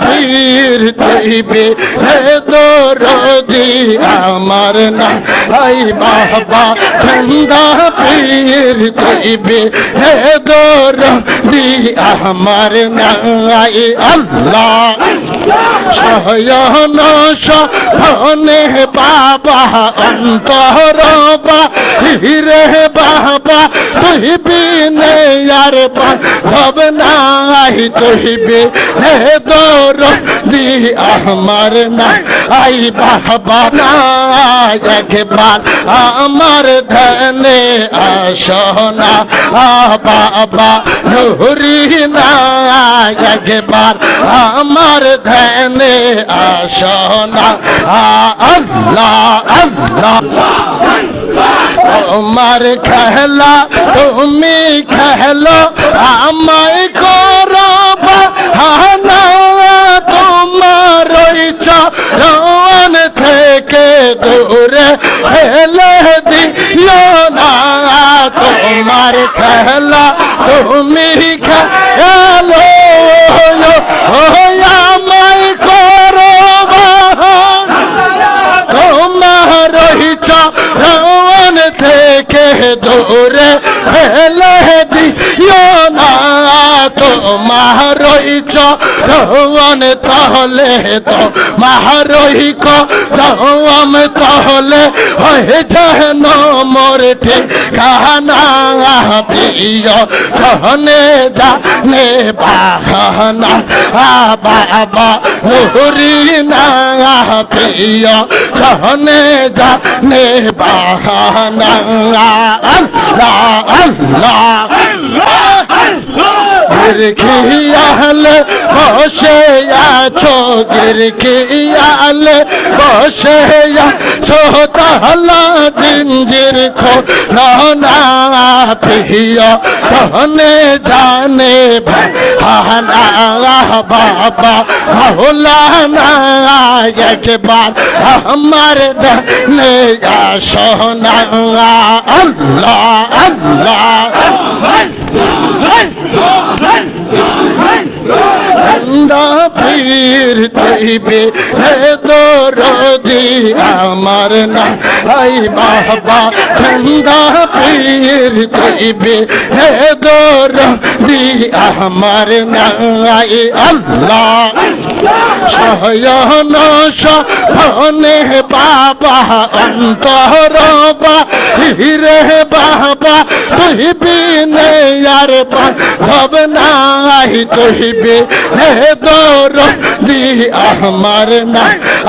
পীর তৈবে হে দরদি, আমার না আই বাবা, ঠান্ডা পীর হে দরদি, আমার না আই আল্লাহ। শয়ন সহনে বাবা, অন্তর বা হিরে বাবা তুই বিনে আর ভাব নাই তুই হে দর দি আমার না আই বাবা না একবার আমার ধনে আসনা বাবা নুরি না একবার আমার ধ্যানে আসনা আল্লাহ আল্লাহ। তোমার খেলা, তুমি খেলো, আমায় করো হানা তোমার চরণ থেকে দূরে হেলে দিও না। তোমার খেলা, তুমি খেলো চরণ তাহলে তো মারই কম তাহলে হয়ে যেন মোর ঠিকানা। প্রিয় চহনে জানে বাহানা বাবা নুরি না। প্রিয় চহনে জানে বাহানা। আল্লাহ আল্লাহ। গিরখিয়ালে বসে আছো গিরখিয়ালে বসে আছো তাহলা জিঞ্জির খো না প্রিয়, ধনে জানে ভানা বাবা মাওলানা একবার আমার দনে সোনা আল্লাহ আল্লাহ ঠান্ডা পীর দরদি, আমার না আই বাবা। ঠান্ডা পীর তৈবে হে দরদি, আমার না আই আল্লাহ। শয়ন সহনে বাবা, অন্তর বা বাবা তুই বিনে আর ভাব নাই তুইবে হে দর দি আমার না।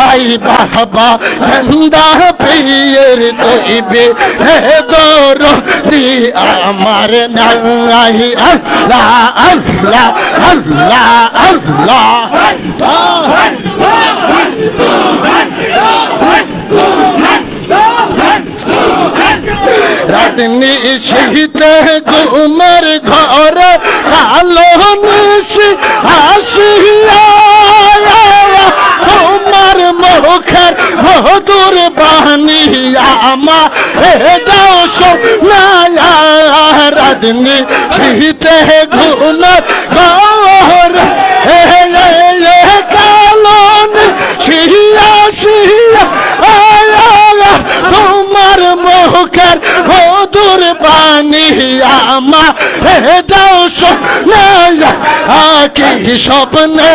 আই বাবা ঠান্ডা পিয়ের তুইবে হে দর দি আমার না। আই আল্লাহ আল্লাহ আল্লাহ আল্লাহ। রাতনি শীতে ঘুমের ঘর, আলো নিশি আসিয়া তোমার মুখের মধুর বানিয়া আমা হে যাও সোনায়া রাতনি শীতে ঘুমের ঘর হে কালন শিয়া শিয়া তোমার মুখের বাণী আমা হে যাও সোনায়া কি স্বপ্নে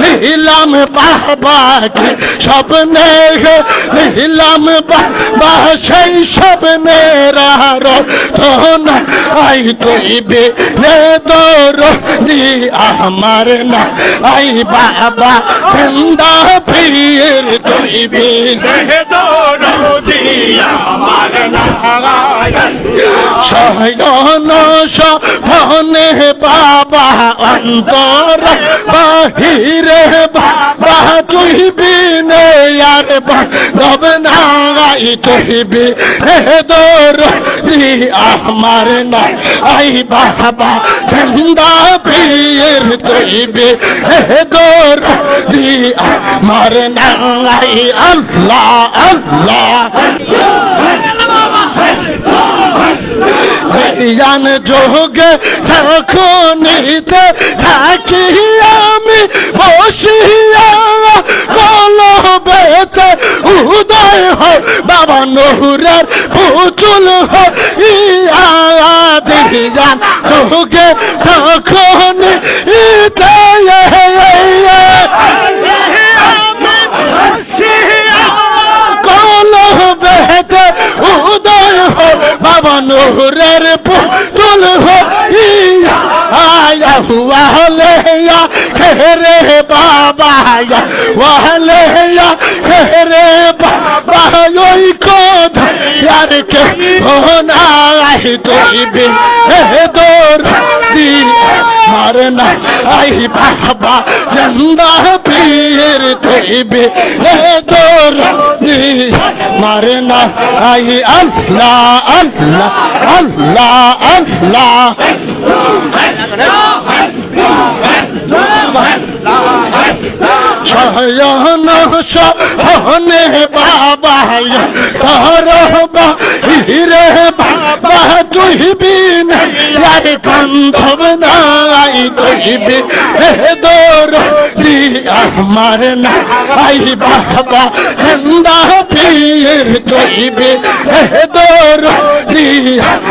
নিলাম বাবা কি স্বপ্নে নিলাম বাবা সেই স্বপ্নে রার না আই তুইবে, নে দর দি আমার না। আই বাবা চন্দা ফির তুইবে। শয়ন সভনে বাবা অন্তর বাহিরে বাবা তুই বিনে আর দব নাই তুই বি দর আমার না আই বাবা চন্দা পীর তুই বি দর আমার না আই আল্লাহ আল্লাহ। ভাইজান যোগে যখনিতে থাকি আমি বসিয়া কলবেতে উদয় হয়। বাবা নহুরের পুতুল হো ইয়া দিয়ান যোগে যখনি ইতে কলবেতে উদয় মনোহরের পুতুল হইয়া, আয়া হুয়া হলেয়া খেরে বাবা, আয়া ওয়ালেয়া খেরে বাবা, ওই কথা আর কে হো না আই দইবে দৌর দিয়ে মারনা আই বাবা জন্দা পীর দইবে দৌর দিয়ে মারনা আই আল্লাহ আল্লাহ আল্লাহ আল্লাহ আল্লাহ আল্লাহ আল্লাহ শয়ন সহনে বাবা করবা হিরে বাবা তুই বিন ইয়ার গন্ধব নাই তুই বিন দোর দি আমার না আই বাবা জিন্দা পীর তুই বিন দোর দি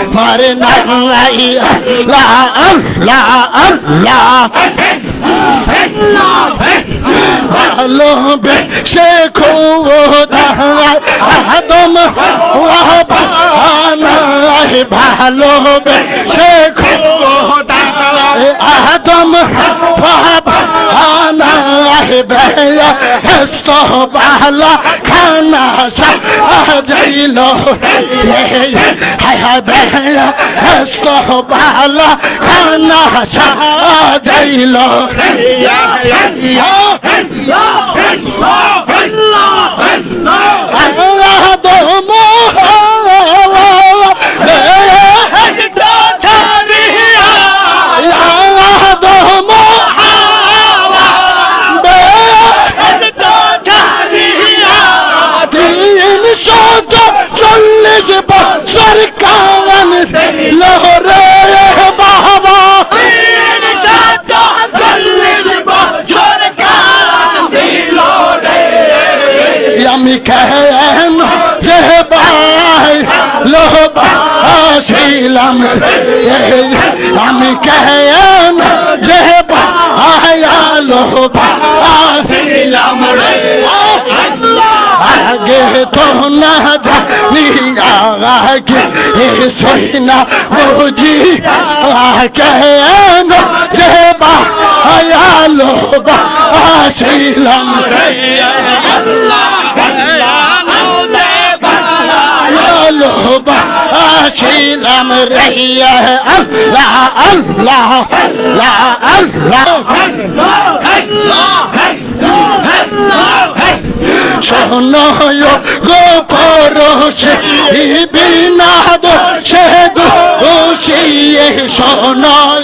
আমার না আই লা লা লা ভালো সে খোদায় আদম সে খোদায় আদম বেয়া হেস্ত বালা খানা সা যাইল হায় হায় বেয়া হেস্ত বালা খানা সা যাইল আদম আমি কেন? যে ভাই লোভ আসিলাম আমি কেন? যে ভাই লোভ আসিলাম আগে তো না জানি, আগে সই না বুঝি কেন? যে লোভ আসিলাম লোবা আসিলাম রে। আল্লাহ আল্লাহ আল্লাহ। শোনয় গোপর সে বিনাদ সে দোষিয়ে শোনয়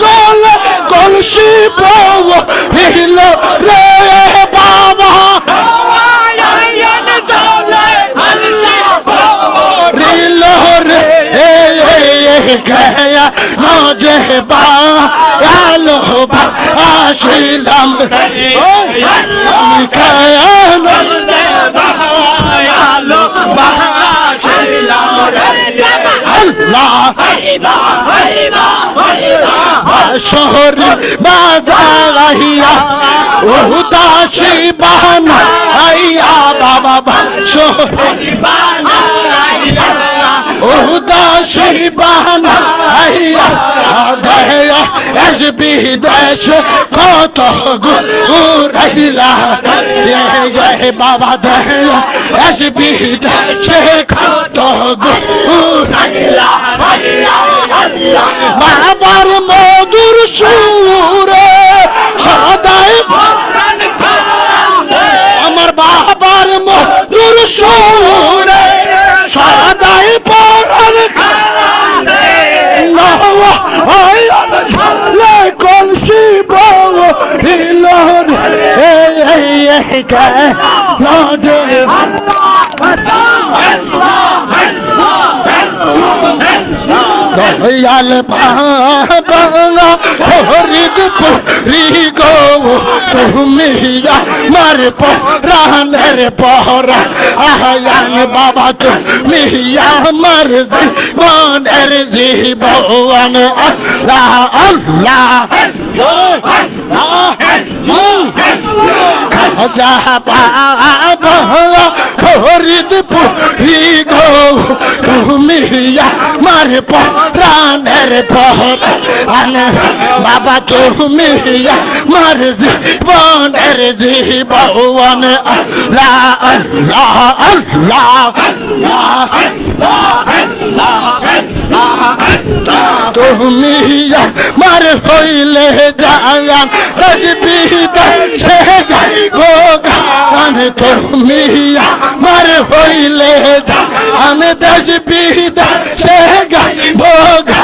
চলে কলসি পাব হিল রে বাবা। রিল রে এ এ গয়া নজে বা আলো বা আসিলাম আমি কেন আল্লাহ শহরি বাজারাইয়া উদাসী বাহানা আইয়া বাবা শহরি শিবানা দেয়া এস বিদেশ কত গু রহিলা জয় বাবা দেয়া এস বিদেশ কত গু রহিলা বাবার মধুর সুরে কে? লজে দয়াল বাবা হরিদপুর। পুরি গো তুমি আমার প্রাণের পহরা আয়ান বাবা তুমি আমার জীবনের জীবন আল্লাহ আল্লাহ খাজা বাবা হরিদ পুরি গো বাবা তুমি দিয়া মার জীবনের জীবন আল্লাহ আল্লাহ আল্লাহ, তুমি মার হইলে যায়ান তসবি সে গাই গো তুমি মার হইলে যায়ান তসবি সে গাই ভোগা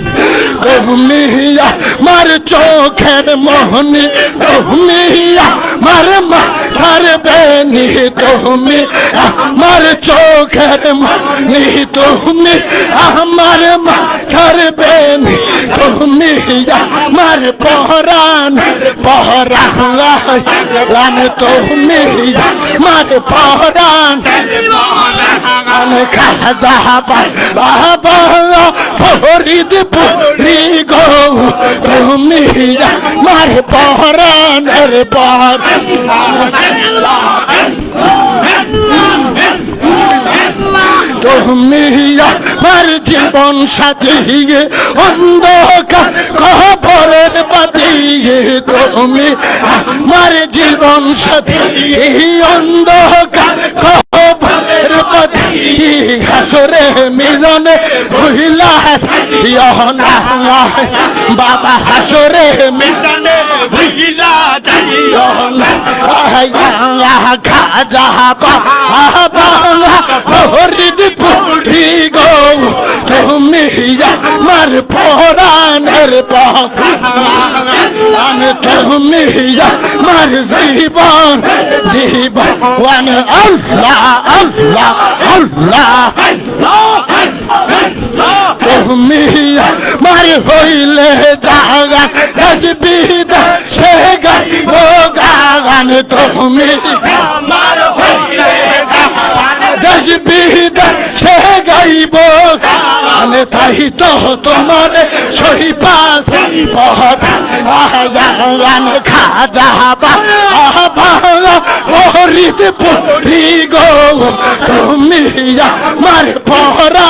তুমি মার চোখের মোহনি তুমি মার মাথার বেনি তুমি আমার চোখের মোহনি তুমি আমার মাথার বেনি তুমি আমার পহরান পহরান তুমি আমার পহরান খাজা বাবা ফরিদ পুরি গো। তুমি মার পহরানের পর। তুমি আমার জীবন সাথী অন্ধকার কবরের বাতি তুমি আমার জীবন সাথী অন্ধকার হাসরে মিলনে মহিলা বাবা হাসরে মিলনে মহিলা খাজা বাবা হরিদ পুরি গো মেহিয়া মার পরানের পাহ মেহিয়া মার জীবন জীবন। আল্লাহ আল্লাহ আল্লাহ। মিয়া, মারে হইলে জাগা তসবিদ সে গান ও গান তুমি তসবিদ সে গাইব তাই তো তোমার সহি পাস পহর গান খাজা বাবা হরিদ পুরি গো। তুমি আমার পহরা।